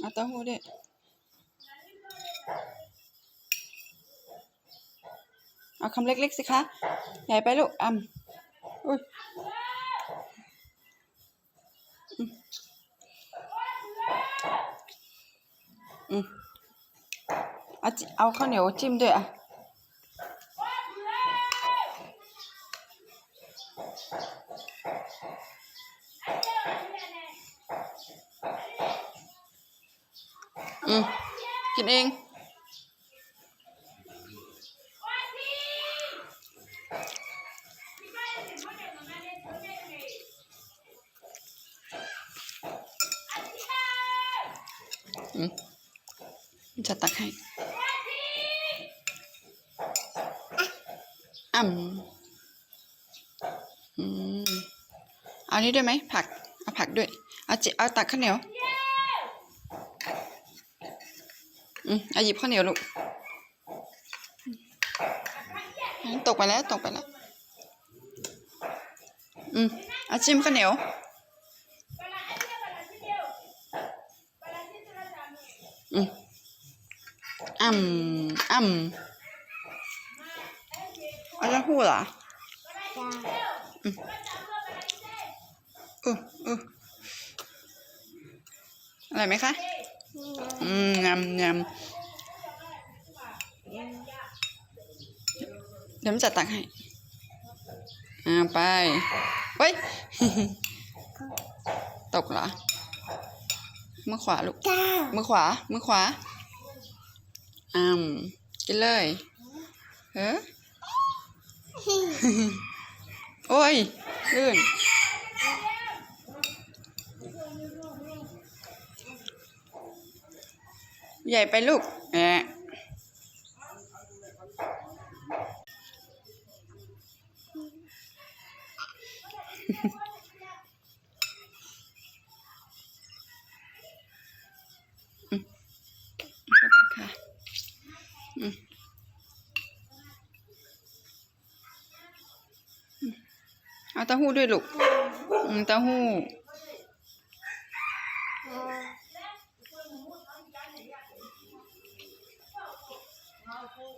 เอาเต้าหู้ด้วยเอาคำเล็กๆสิคะ ใหญ่ไปลูกอ่ำอุ้ยอืมอืมเอาเอาข้าวเหนียวจิ้มด้วยอะ อืมกินเอง อืมจะตักให้อ่ำอืม เอานี้ด้วยไหมผัก เอาผักด้วย เอาจิเอาตักข้าวเหนียว อืมอาหยิบข้าวเหนียวลูกตกไปแล้วตกไปแล้ว อืมอาจิ้มข้าวเหนียวอืมอ่ำอ่ำอาจะพูดเหรอจ้าอืออืออะไรไหมคะ อืมงามงามเดี๋ยวมันจะตักให้อ่าไปเฮ้ย ตกเหรอ มือขวาลูกจ้ามือขวา มือขวาอ่ากินเลยเฮ้อโอ้ย ลื่น ใหญ่ไปลูกแอะอืมขอบคุณค่ะอืมอืมเอาเต้าหู้ด้วยลูกอืมเต้าหู้ 然后